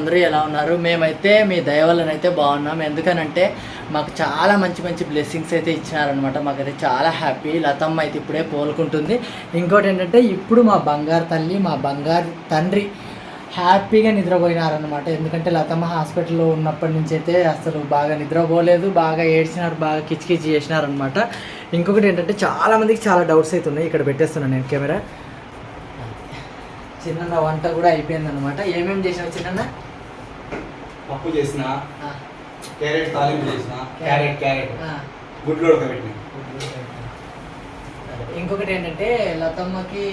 అందరూ ఎలా ఉన్నారు? మేమైతే మీ దయవల్లనైతే బాగున్నాం. ఎందుకనంటే మాకు చాలా మంచి మంచి బ్లెస్సింగ్స్ అయితే ఇచ్చినారనమాట మాకైతే చాలా హ్యాపీ లతమ్మ అయితే ఇప్పుడే కోలుకుంటుంది ఇంకోటి ఏంటంటే ఇప్పుడు మా బంగారు తల్లి మా బంగారు తండ్రి హ్యాపీగా నిద్రపోయినారనమాట ఎందుకంటే లతమ్మ హాస్పిటల్లో ఉన్నప్పటి నుంచి అయితే అసలు బాగా నిద్రపోలేదు. బాగా ఏడ్చినారు బాగా కిచకిచి చేసినారనమాట ఇంకొకటి ఏంటంటే చాలామందికి చాలా డౌట్స్ అయితే ఉన్నాయి. ఇక్కడ పెట్టేస్తున్నాను నేను కెమెరా. చిన్న వంట కూడా అయిపోయిందనమాట ఏమేమి చేసావు చిన్న పప్పు చేసిన క్యారెట్ తాలింపు చేసిన క్యారెట్ క్యారెట్. గుడ్లు ఉడకబెట్టిన. ఇంకొకటి ఏంటంటే లతమ్మకి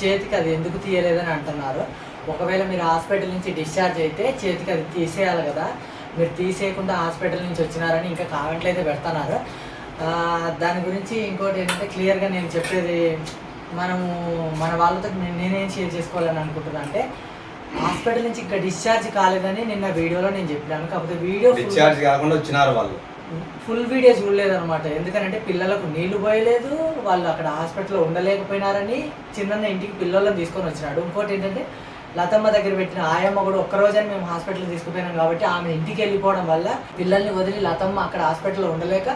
చేతికి అది ఎందుకు తీయలేదని అంటున్నారు. ఒకవేళ మీరు హాస్పిటల్ నుంచి డిశ్చార్జ్ అయితే చేతికి అది తీసేయాలి కదా. మీరు తీసేయకుండా హాస్పిటల్ నుంచి వచ్చినారని ఇంకా కామెంట్లు అయితే పెడుతున్నారు దాని గురించి ఇంకోటి ఏంటంటే క్లియర్గా నేను చెప్పేది మనము మన వాళ్ళతో నేను- నేనేం షేర్ చేసుకోవాలని అనుకుంటున్నా అంటే హాస్పిటల్ నుంచి ఇంకా డిశ్చార్జ్ కాలేదని నిన్న వీడియోలో నేను చెప్పినాను. కాకపోతే వీడియో డిశ్చార్జ్ కాకుండా వచ్చినారు వాళ్ళు. ఫుల్ వీడియో చూడలేదు అనమాట ఎందుకంటే పిల్లలకు నీళ్ళు పోయలేదు వాళ్ళు అక్కడ హాస్పిటల్లో ఉండలేకపోయినారని చిన్న ఇంటికి పిల్లలను తీసుకొని వచ్చినాడు. ఇంకోటి ఏంటంటే లతమ్మ దగ్గర పెట్టిన ఆయమ్మ కూడా ఒక్క రోజని మేము హాస్పిటల్ తీసుకుపోయినాం కాబట్టి ఆమె ఇంటికి వెళ్ళిపోవడం వల్ల పిల్లల్ని వదిలి లతమ్మ అక్కడ హాస్పిటల్లో ఉండలేక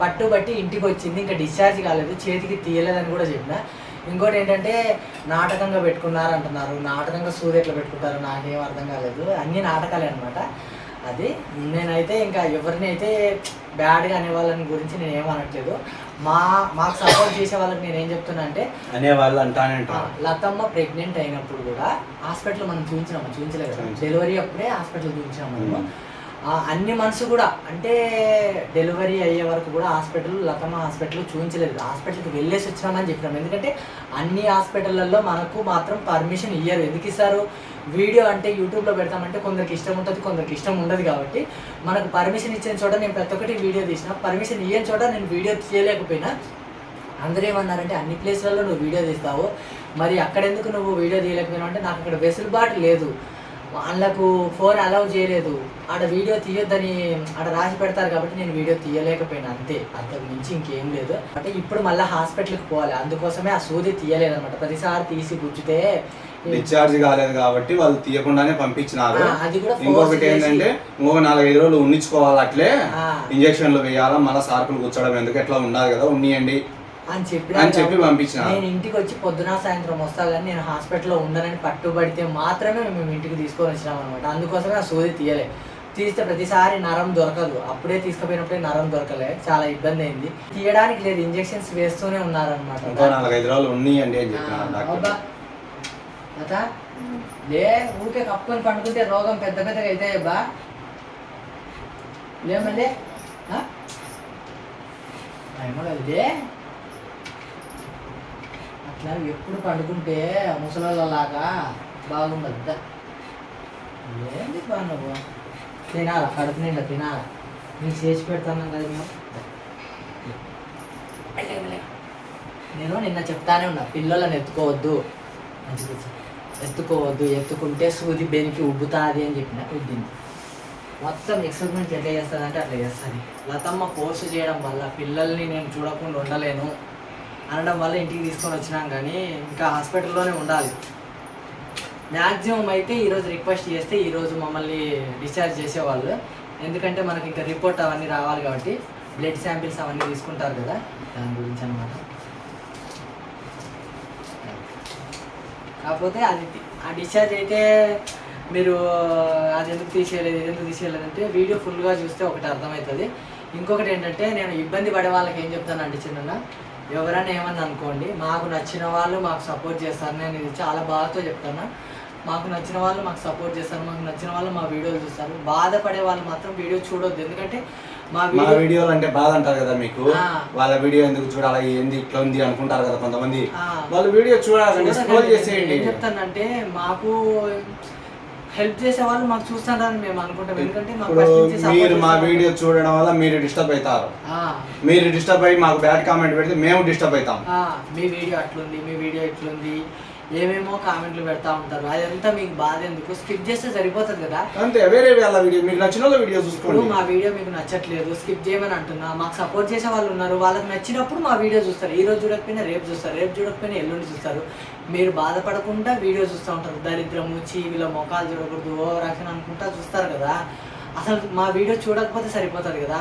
పట్టుబట్టి ఇంటికి వచ్చింది. ఇంకా డిశ్చార్జ్ కాలేదు చేతికి తీయలేదని కూడా చెప్పిన. ఇంకోటి ఏంటంటే నాటకంగా పెట్టుకున్నారు అంటున్నారు నాటకంగా సూది ఎట్లా పెట్టుకుంటారు నాకేం అర్థం కాలేదు. అన్ని నాటకాలే అనమాట అది నేనైతే ఇంకా ఎవరిని అయితే బ్యాడ్గా అనే వాళ్ళని గురించి నేను ఏమనట్లేదు మా మాకు సపోర్ట్ చేసే వాళ్ళకి నేను ఏం చెప్తున్నా అంటే అనే వాళ్ళు అంటానే ఆ, అంటారు లతమ్మ ప్రెగ్నెంట్ అయినప్పుడు కూడా హాస్పిటల్ మనం చూపించినాము? చూపించలేదు. డెలివరీ అప్పుడే హాస్పిటల్ చూపించినాము? మనము అన్ని మనసు కూడా అంటే డెలివరీ అయ్యే వరకు కూడా హాస్పిటల్ లతమ్మ హాస్పిటల్ చూపించలేదు హాస్పిటల్కి వెళ్ళేసి వచ్చినామని చెప్పినాం. ఎందుకంటే అన్ని హాస్పిటల్లో మనకు మాత్రం పర్మిషన్ ఇయ్యరు. ఎందుకు ఇస్తారు? వీడియో అంటే యూట్యూబ్లో పెడతామంటే కొందరికి ఇష్టం ఉంటుంది కొందరికి ఇష్టం ఉండదు కాబట్టి మనకు పర్మిషన్ ఇచ్చిన చోట నేను ప్రతి ఒక్కటి వీడియో తీసిన పర్మిషన్ ఇయ్యని చోట నేను వీడియో తీయలేకపోయినా అందరూ ఏమన్నారంటే అన్ని ప్లేస్లలో నువ్వు వీడియో తీస్తావు. మరి అక్కడెందుకు నువ్వు వీడియో తీయలేకపోయినావు? అంటే నాకు అక్కడ వెసులుబాటు లేదు. వాళ్ళకు ఫోన్ అలౌ చేయలేదు. ఆడ వీడియో తీయొద్దని ఆడ రాసి పెడతారు కాబట్టి నేను వీడియో తీయలేకపోయినా అంతే. అంతకు మించి ఇంకేం లేదు. అంటే ఇప్పుడు మళ్ళీ హాస్పిటల్కి పోవాలి. అందుకోసమే ఆ సూది తీయలేదు అనమాట ప్రతిసారి తీసి గుచ్చితే డిశ్చార్జ్ కాలేదు కాబట్టి వాళ్ళు తీయకుండానే పంపించినారు. ఇంకొకటి ఏంటంటే ఇంకొక నాలుగైదు రోజులు ఉండించుకోవాలి అట్లే. ఇంజక్షన్లు వేయాలా మళ్ళీ సార్కులు కూర్చోవడం ఎందుకు? ఎట్లా ఉండాలి కదా? ఉన్నియండి. అని చెప్పి అని చెప్పి పంపించినారు. నేను ఇంటికి వచ్చి పొద్దున సాయంత్రం వస్తా కానీ నేను హాస్పిటల్లో ఉండనని పట్టుబడితే మాత్రమే మేము ఇంటికి తీసుకొని వచ్చినాం అనమాట అందుకోసమే ఆ సూది తీయలే. తీస్తే ప్రతిసారి నరం దొరకదు. అప్పుడే తీసుకుపోయినప్పుడే నరం దొరకలే. చాలా ఇబ్బంది అయింది. తీయడానికి లేదు ఇంజెక్షన్స్ వేస్తూనే ఉన్నారనమాట లే ఊరికే కప్పుకొని పండుకుంటే రోగం పెద్ద పెద్దగా అయితే బా లేమలే లే. అట్లా ఎప్పుడు పండుకుంటే ముసలాగా బాగుండదు. ఏంది బా నువ్వు? తినాలా? కడుపు నిండా తినాల? నీకు చేసి పెడతాను కదా మేము నేను నిన్న చెప్తానే ఉన్నా పిల్లలను ఎత్తుకోవద్దు. అని ఎత్తుకోవద్దు ఎత్తుకుంటే సూది బెనికి ఉబ్బుతుంది అని చెప్పిన ఉద్దింది మొత్తం ఎక్స్పెరిమెంట్ ఎట్లా చేస్తుంది అంటే అట్లా చేస్తుంది. లతమ్మ ఫోర్స్ చేయడం వల్ల పిల్లల్ని నేను చూడకుండా ఉండలేను. అనడం వల్ల ఇంటికి తీసుకొని వచ్చినాం కానీ ఇంకా హాస్పిటల్లోనే ఉండాలి. మ్యాక్సిమం అయితే ఈరోజు రిక్వెస్ట్ చేస్తే ఈరోజు మమ్మల్ని డిశ్చార్జ్ చేసేవాళ్ళు. ఎందుకంటే మనకి ఇంకా రిపోర్ట్ అవన్నీ రావాలి కాబట్టి బ్లడ్ శాంపిల్స్ అవన్నీ తీసుకుంటారు కదా. దాని గురించి అనమాట కాకపోతే అది ఆ డిశ్చార్జ్ అయితే మీరు అది ఎందుకు తీసేయలేదు ఎందుకు తీసేయలేదు అంటే వీడియో ఫుల్గా చూస్తే ఒకటి అర్థమవుతుంది. ఇంకొకటి ఏంటంటే నేను ఇబ్బంది పడే వాళ్ళకి ఏం చెప్తానంటే చిన్న ఎవరైనా ఏమన్నా అనుకోండి మాకు నచ్చిన వాళ్ళు మాకు సపోర్ట్ చేస్తారు. నేను ఇది చాలా బాధతో చెప్తాను మాకు నచ్చిన వాళ్ళు మాకు సపోర్ట్ చేస్తారు. మాకు నచ్చిన వాళ్ళు మా వీడియోలు చూస్తారు. బాధపడే వాళ్ళు మాత్రం వీడియో చూడొద్దు. ఎందుకంటే మా మా వీడియో వీడియోలు అంటే బాధ అంటారు కదా మీకు. వాళ్ళ వీడియో ఎందుకు చూడాలి? ఏంది? ఇట్లా ఉంది అనుకుంటారు కదా కొంతమంది. వాళ్ళ వీడియో స్క్రోల్ నేను చేసేయండి చెప్తానంటే మాకు హెల్ప్ చేసే వాళ్ళు మాకు చూస్తారని మేము అనుకుంటాం. ఎందుకంటే మాకు ఇప్పుడు first నుంచి support మీరు మా వీడియో చూడడం వల్ల మీరు డిస్టర్బ్ అవుతారు. ఆ, మీరు డిస్టర్బ్ అయ్యి మాకు బ్యాడ్ కామెంట్ పెడితే మేము డిస్టర్బ్ అవుతాం. ఆ, మీ వీడియో అట్లుంది మీ వీడియో ఇట్లుంది. ఏమేమో కామెంట్లు పెడతా ఉంటారు. అదంతా మీకు బాధ ఎందుకు? స్కిప్ చేస్తే సరిపోతుంది కదా? అంతే వేరే వాళ్ళ వీడియో మీకు నచ్చిన వీడియో చూసుకోండి. మా వీడియో మీకు నచ్చట్లేదు స్కిప్ చేయమని అంటున్నా. మాకు సపోర్ట్ చేసే వాళ్ళు ఉన్నారు వాళ్ళకి నచ్చినప్పుడు మా వీడియో చూస్తారు. ఈ రోజు చూడకపోయినా రేపు చూస్తారు రేపు చూడకపోయినా ఎల్లుండి చూస్తారు. మీరు బాధపడకుండా వీడియో చూస్తూ ఉంటారు. దరిద్రము చీ వీళ్ళ మొఖాలు చూడకూడదు ఓ రక్షణ అనుకుంటా చూస్తారు కదా. అసలు మా వీడియో చూడకపోతే సరిపోతుంది కదా?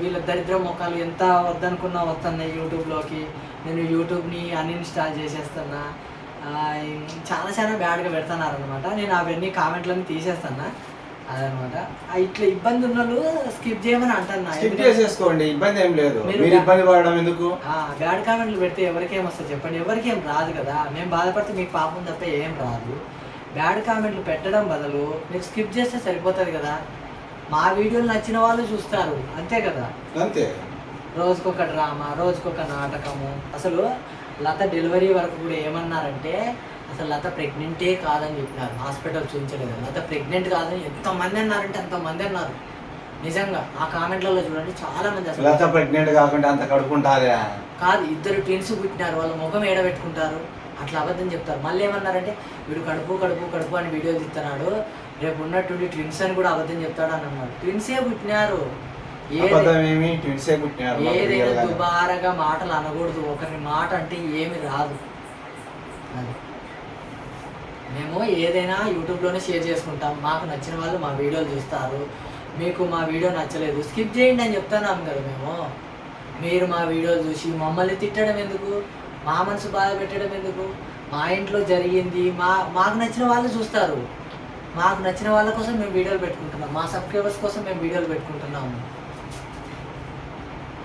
వీళ్ళ దరిద్ర మొఖాలు ఎంత వద్దనుకున్నా వస్తున్నాయి యూట్యూబ్లోకి. నేను యూట్యూబ్ని అన్ఇన్స్టాల్ చేసేస్తున్నా. చాలా చాలా బ్యాడ్గా పెడుతున్నారు అనమాట నేను అవన్నీ కామెంట్లన్నీ తీసేస్తాను అదనమాట ఇట్లా ఇబ్బంది ఉన్న స్కిప్ చేయమని అంటున్నా. స్కిప్ చేసేసుకోండి ఇబ్బంది ఏం లేదు. మీరు ఇబ్బంది పడడం ఎందుకు? ఆ, బ్యాడ్ కామెంట్లు పెడితే ఎవరికేం వస్తుంది చెప్పండి. ఎవరికేం రాదు కదా. మేము బాధపడితే మీకు పాపం తప్ప ఏం రాదు. బ్యాడ్ కామెంట్లు పెట్టడం బదులు మీరు స్కిప్ చేస్తే సరిపోతుంది కదా. మా వీడియోలు నచ్చిన వాళ్ళు చూస్తారు. అంతే కదా? అంతే. రోజుకొక డ్రామా రోజుకొక నాటకము. అసలు లత డెలివరీ వరకు కూడా ఏమన్నారంటే అసలు లత ప్రెగ్నెంటే కాదని చెప్పినారు. హాస్పిటల్ చూపించలేదు లత ప్రెగ్నెంట్ కాదని ఎంతమంది అన్నారంటే అంతమంది అన్నారు. నిజంగా ఆ కామెంట్లలో చూడండి చాలా మంది అసలు లత ప్రెగ్నెంట్ కాకుండా అంత కడుపుంటాదే కాదు ఇద్దరు ట్విన్స్ పుట్టినారు. వాళ్ళ ముఖం ఏడబెట్టుకుంటారు అట్లా అబద్ధం చెప్తారు. మళ్ళీ ఏమన్నారంటే వీడు కడుపు కడుపు కడుపు అని వీడియోలు తీస్తున్నాడు. రేపు ఉన్నట్టుండి ట్విన్స్ అని కూడా అబద్ధం చెప్తాడు అని అన్నారు ట్విన్సే పుట్టినారు. ఏదైనా. దుబారగా మాటలు అనకూడదు. ఒకరి మాట అంటే ఏమి రాదు. అది. మేము ఏదైనా యూట్యూబ్లోనే షేర్ చేసుకుంటాం. మాకు నచ్చిన వాళ్ళు మా వీడియోలు చూస్తారు. మీకు మా వీడియో నచ్చలేదు. స్కిప్ చేయండి అని చెప్తున్నాం కదా మేము. మీరు మా వీడియోలు చూసి మమ్మల్ని తిట్టడం ఎందుకు? మా మనసు బాధ పెట్టడం ఎందుకు? మా ఇంట్లో జరిగింది. మా మాకు నచ్చిన వాళ్ళు చూస్తారు. మాకు నచ్చిన వాళ్ళ కోసం మేము వీడియోలు పెట్టుకుంటున్నాం. మా సబ్స్క్రైబర్స్ కోసం మేము వీడియోలు పెట్టుకుంటున్నాము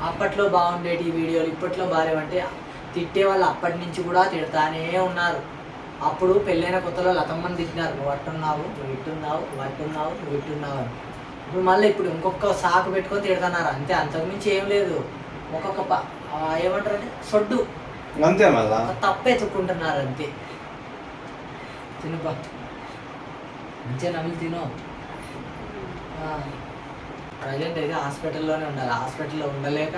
అప్పట్లో బాగుండేటి ఈ వీడియోలు ఇప్పట్లో బాగాలేవంటే తిట్టే వాళ్ళు అప్పటి నుంచి కూడా తిడతానే ఉన్నారు. అప్పుడు పెళ్ళైన కొత్తలో లతమ్మని తిట్టినారు. నువ్వు అట్టున్నావు నువ్వు ఇట్టున్నావు నువ్వు అట్టున్నావు నువ్వు ఇట్టున్నావు అని. ఇప్పుడు మళ్ళీ ఇప్పుడు ఇంకొక సాకు పెట్టుకొని తిడుతున్నారు. అంతే అంతకుమించి ఏం లేదు. ఒక్కొక్క ప ఏమంటారు అంటే సొడ్డు. అంతే మళ్ళా. తప్పు ఎత్తుక్కుంటున్నారు అంతే. తినుబా మంచిగా నవ్వులు తిను. ప్రజెంట్ అయితే హాస్పిటల్లోనే ఉండాలి. హాస్పిటల్లో ఉండలేక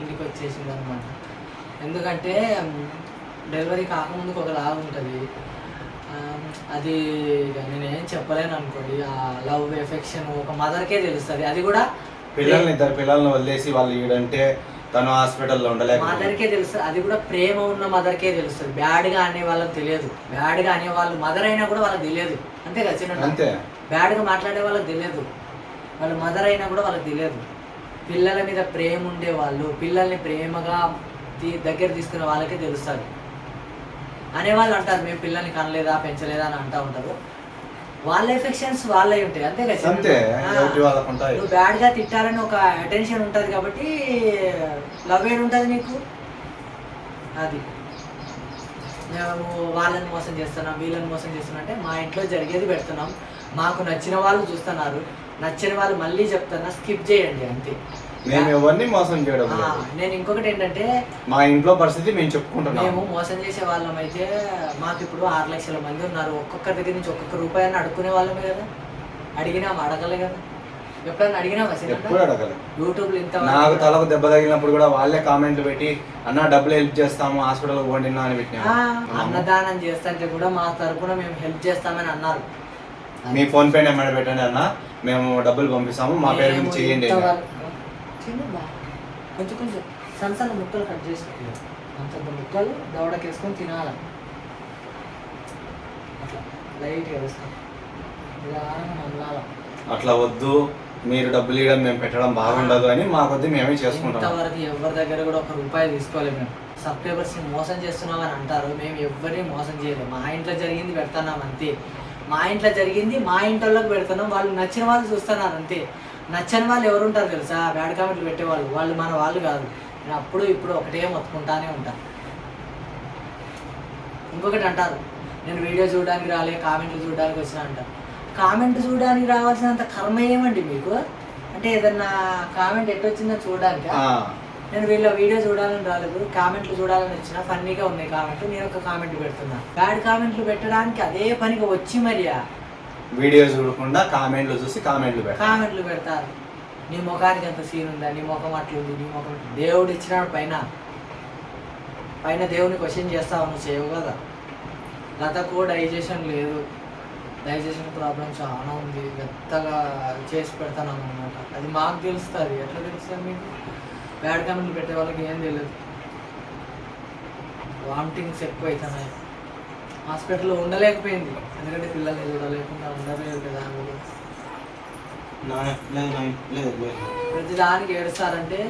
ఇంటికి వచ్చేసింది అనమాట ఎందుకంటే డెలివరీ కాకముందుకు ఒకలాగా ఉంటుంది. అది ఇక నేనేం చెప్పలేను అనుకోండి. ఆ లవ్ ఎఫెక్షన్ ఒక మదర్కే తెలుస్తుంది. అది కూడా పిల్లల్ని ఇద్దరు పిల్లల్ని వదిలేసి వాళ్ళు ఈడంటే తను హాస్పిటల్లో ఉండలేక మదర్కే తెలుస్తుంది అది కూడా ప్రేమ ఉన్న మదర్కే తెలుస్తుంది బ్యాడ్గా అనే వాళ్ళకి తెలియదు. బ్యాడ్గా అనే వాళ్ళు మదర్ అయినా కూడా వాళ్ళకి తెలియదు. అంతే కదా చిన్న అంతే. బ్యాడ్గా మాట్లాడే వాళ్ళకి తెలియదు. వాళ్ళు మదర్ అయినా కూడా వాళ్ళకి తెలియదు. పిల్లల మీద ప్రేమ ఉండే వాళ్ళు పిల్లల్ని ప్రేమగా దగ్గర తీసుకునే వాళ్ళకే తెలుస్తుంది. అనేవాళ్ళు అంటారు మేము పిల్లల్ని కనలేదా పెంచలేదా అని అంటూ ఉంటారు. వాళ్ళ ఎఫెక్షన్స్ వాళ్ళే ఉంటాయి అంతే కదా? అంతే నువ్వు బ్యాడ్గా తిట్టాలని ఒక అటెన్షన్ ఉంటుంది కాబట్టి లవ్ ఏడు ఉంటుంది నీకు? అది. మేము వాళ్ళని మోసం చేస్తున్నాం వీళ్ళని మోసం చేస్తున్నాం అంటే మా ఇంట్లో జరిగేది పెడుతున్నాం. మాకు నచ్చిన వాళ్ళు చూస్తున్నారు. నచ్చిన వాళ్ళు మళ్ళీ చెప్తున్నా స్కిప్ చేయండి అంతే. మేము ఎవరిని మోసం చేయడం నేను ఇంకొకటి ఏంటంటే మా ఇంట్లో పరిస్థితి మేము మేము చెప్పుకుంటున్నాము మోసం చేసే వాళ్ళం అయితే మాకు ఇప్పుడు ఆరు లక్షల మంది ఉన్నారు. ఒక్కొక్కరి దగ్గర నుంచి ఒక్కొక్క రూపాయని అడుక్కునే వాళ్ళమే కదా. అడిగినాం అడగలే కదా. ఎప్పుడైనా అడిగినామా ఎప్పుడు చిన్న అడగలేదు యూట్యూబ్లో ఇంత నాకు తలకు దెబ్బ తగిలినప్పుడు కూడా వాళ్ళే కామెంట్లు పెట్టి అన్న డబ్బులు హెల్ప్ చేస్తాము హాస్పిటల్ పోండినా అని ఆ, పెట్టినాము అన్నదానం చేస్తుంటే కూడా మా తరపున మేము హెల్ప్ చేస్తామని అన్నారు. మీ ఫోన్ పే నెంబర్ పెట్టండి అన్న. మేము డబ్బులు పంపిస్తాము. మా పేరు మేము చేయండి ఇంతవరకు- చిన్న బా. కొంచెం కొంచెం సన్న సన్న ముక్కలు కట్ చేసుకోవాలి అంత ముక్కలు దవడకేసుకొని తినాలి. అట్లా లైట్గా వేసుకో ఇలా నమ్మాల అట్లా వద్దు. మీరు డబ్బులు ఇవ్వడం మేము పెట్టడం బాగుండదు అని మా కొద్ది మేమే చేసుకుంటాం. ఇంతవరకు ఎవరి దగ్గర కూడా ఒక రూపాయి తీసుకోలేదు మేము. సబ్స్క్రైబర్స్ మోసం చేస్తున్నామని అంటారు. మేము ఎవరిని మోసం చేయలేము. మా ఇంట్లో జరిగింది పెడుతున్నాం అంతే. మా ఇంట్లో జరిగింది మా ఇంట్లోకి పెడుతున్నాం. వాళ్ళు నచ్చిన వాళ్ళు చూస్తున్నారు అంతే. నచ్చని వాళ్ళు ఎవరు ఉంటారు తెలుసా? బ్యాడ్ కామెంట్లు పెట్టేవాళ్ళు. వాళ్ళు మన వాళ్ళు కాదు. నేను అప్పుడు ఇప్పుడు ఒకటే మొత్తుకుంటానే ఉంటాను ఇంకొకటి అంటారు. నేను వీడియో చూడడానికి రాలే కామెంట్లు చూడడానికి వచ్చిన అంటారు కామెంట్ చూడడానికి రావాల్సినంత కర్మ ఏమండి మీకు? అంటే ఏదన్నా కామెంట్ ఎట్టొచ్చిందో చూడడానికి? ఆ, నేను వీళ్ళ వీడియో చూడాలని రాలేదు. కామెంట్లు చూడాలని వచ్చిన ఫన్నీగా ఉన్నాయి కామెంట్లు. నేను ఒక కామెంట్ పెడుతున్నా. బ్యాడ్ కామెంట్లు పెట్టడానికి అదే పనిగా వచ్చి మరియా? వీడియో చూడకుండా కామెంట్లు చూసి కామెంట్లు పెడతారు. కామెంట్లు పెడతారు. నీ ముఖానికి ఎంత సీన్ ఉందా? నీ ముఖం అట్లుంది నీ ముఖం దేవుడు ఇచ్చినాడు పైన. పైన దేవుని క్వశ్చన్ చేస్తావు నువ్వు చేయవు కదా? లతకు డైజెషన్ లేదు. డైజెషన్ ప్రాబ్లం చాలా ఉంది. మెత్తగా చేసి పెడతాను అనమాట అది మాకు తెలుస్తుంది. ఎట్లా తెలుస్తుంది మీకు? బ్యాడ్ కామెంట్లు పెట్టే వాళ్ళకి ఏం తెలియదు. వామిటింగ్స్ ఎక్కువ అవుతున్నాయి హాస్పిటల్లో ఉండలేకపోయింది. ఎందుకంటే పిల్లల్ని చూడలేకుండా ఉండలేదు కదా ప్రతి దానికి ఏడుస్తారంటే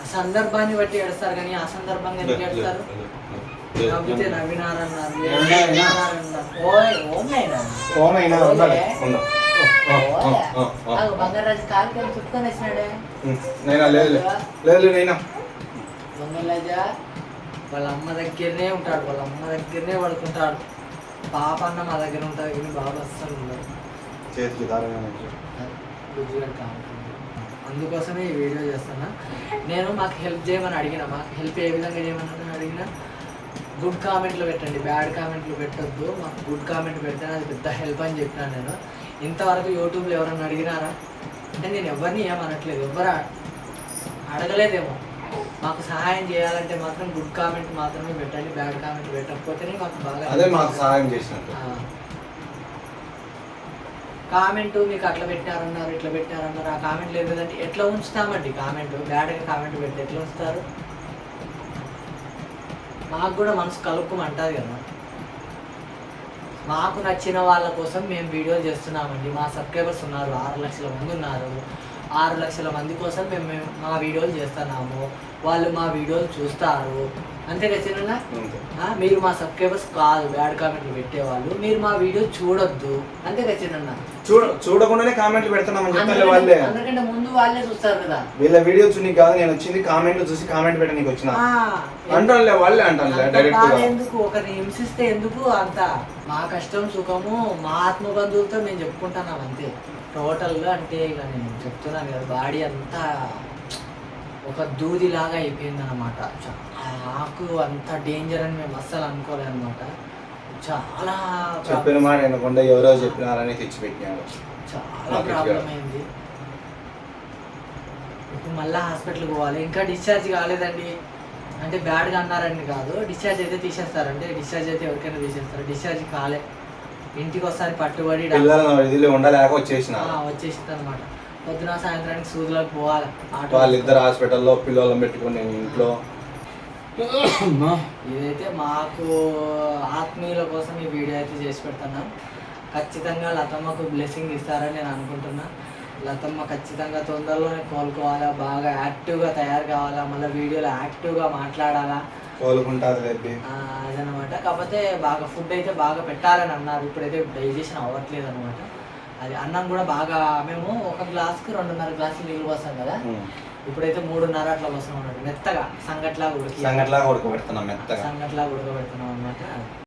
ఆ సందర్భాన్ని బట్టి ఏడుస్తారు కానీ ఆ సందర్భంగా ఎందుకు ఏడుస్తారు? నవ్వితే నవ్వినారన్నారు బంగారాజు కాలుకి చుట్టుకొని వచ్చినాడే. ఉమ్, నైనా? లేదు. లేదు లేదు నైనా? బంగారాజ? వాళ్ళ అమ్మ దగ్గరనే ఉంటాడు వాళ్ళ అమ్మ దగ్గరనే పడుకుంటాడు. పాప అన్న మా దగ్గర ఉంటుంది కానీ బాబు అస్సలు ఉండదు చేతికి కావాలి అందుకోసమే ఈ వీడియో చేస్తున్నా. నేను మాకు హెల్ప్ చేయమని అడిగిన మాకు హెల్ప్ ఏ విధంగా చేయమని అడిగిన గుడ్ కామెంట్లు పెట్టండి బ్యాడ్ కామెంట్లు పెట్టొద్దు. మాకు గుడ్ కామెంట్ పెడితే అది పెద్ద హెల్ప్ అని చెప్పినా నేను. ఇంతవరకు యూట్యూబ్లో ఎవరన్నా అడిగినారా? అంటే నేను ఎవరిని ఏమనట్లేదు ఎవరు అడగలేదేమో. మాకు సహాయం చేయాలంటే మాత్రం గుడ్ కామెంట్ మాత్రమే పెట్టండి బ్యాడ్ కామెంట్ పెట్టకపోతేనే మాకు బాగా అదే మాకు సహాయం చేసినట్టు. కామెంట్ మీకు అట్లా పెట్టారన్నారు ఇట్లా పెట్టారన్నారు ఆ కామెంట్ లేదు కదంటే ఎట్లా ఉంచుతామండి కామెంట్? బ్యాడ్గా కామెంట్ పెట్టి ఎట్లా ఉంచుతారు? మాకు కూడా మనసు కలుపుకోమంటుంది కదా. మాకు నచ్చిన వాళ్ళ కోసం మేము వీడియోలు చేస్తున్నామండి. మా సబ్స్క్రైబర్స్ ఉన్నారు ఆరు లక్షల మంది ఉన్నారు. ఆరు లక్షల మంది కోసం మేము మేము మా వీడియోలు చేస్తున్నాము. వాళ్ళు మా వీడియోలు చూస్తారు. అంతే కదా చిన్న మీరు మా సబ్స్క్రైబర్స్ కాదు బ్యాడ్ కామెంట్లు పెట్టేవాళ్ళు. మీరు మా వీడియో చూడొద్దు. అంతే కదా చిన్న చూడ చూడకుండానే కామెంట్లు పెడుతున్నామని వాళ్ళే. అందరికంటే ముందు వాళ్ళే చూస్తారు కదా. వీళ్ళ వీడియో చూసి కాదు నేను వచ్చింది కామెంట్ చూసి కామెంట్ పెట్టడానికి వచ్చిన. అంటానులే వాళ్ళే అంటానులే డైరెక్ట్గా. ఎందుకు? ఒకరిని హింసిస్తే ఎందుకు అంత? మా కష్టం సుఖము మా ఆత్మ బంధువులతో మేము చెప్పుకుంటున్నాం అంతే. టోటల్గా అంటే ఇక నేను చెప్తున్నాను కదా బాడీ అంతా ఒక దూదిలాగా అయిపోయింది అనమాట నాకు అంత డేంజర్ అని మేము అస్సలు అనుకోలేదు అనమాట చాలా చెప్పిన మాట వినకుండా ఎవరో చెప్పినారని తెచ్చిపెట్టినాడు చాలా ప్రాబ్లం. అయింది. ఇప్పుడు మళ్ళీ హాస్పిటల్కి పోవాలి. ఇంకా డిశ్చార్జ్ కాలేదండి. అంటే బ్యాడ్గా అన్నారని కాదు. డిశ్చార్జ్ అయితే తీసేస్తారు అంటే డిశ్చార్జ్ అయితే ఎవరికైనా తీసేస్తారు. డిశ్చార్జ్ కాలే. ఇంటికి వస్తాను పట్టుబడి వచ్చేసింది అనమాట పొద్దున సాయంత్రానికి సూదులకు పోవాలి. వాళ్ళిద్దరు హాస్పిటల్లో పిల్లలను పెట్టుకుని ఇంట్లో. ఇదైతే మాకు ఆత్మీయుల కోసం ఈ వీడియో అయితే చేసి పెడుతున్నాం. ఖచ్చితంగా లతమ్మకు బ్లెస్సింగ్ ఇస్తారని నేను అనుకుంటున్నా. లతమ్మ ఖచ్చితంగా తొందరలోనే కోలుకోవాలా బాగా యాక్టివ్గా తయారు కావాలా మళ్ళీ వీడియోలో యాక్టివ్గా మాట్లాడాలా. కోలుకుంటారు అదనమాట. కాకపోతే బాగా ఫుడ్ అయితే బాగా పెట్టాలని అన్నారు. ఇప్పుడైతే డైజెషన్ అవ్వట్లేదు అనమాట అది అన్నం కూడా బాగా మేము ఒక గ్లాస్కి రెండున్నర గ్లాసులు నీళ్ళు పోస్తాం కదా. ఇప్పుడైతే మూడున్నర అట్లా పోస్తున్నాం అన్నట్టు. మెత్తగా సంగట్లాగా ఉడికి. సంగట్లాగా ఉడకబెడుతున్నాం మెత్తగా. సంగట్లాగా ఉడకబెడుతున్నాం అనమాట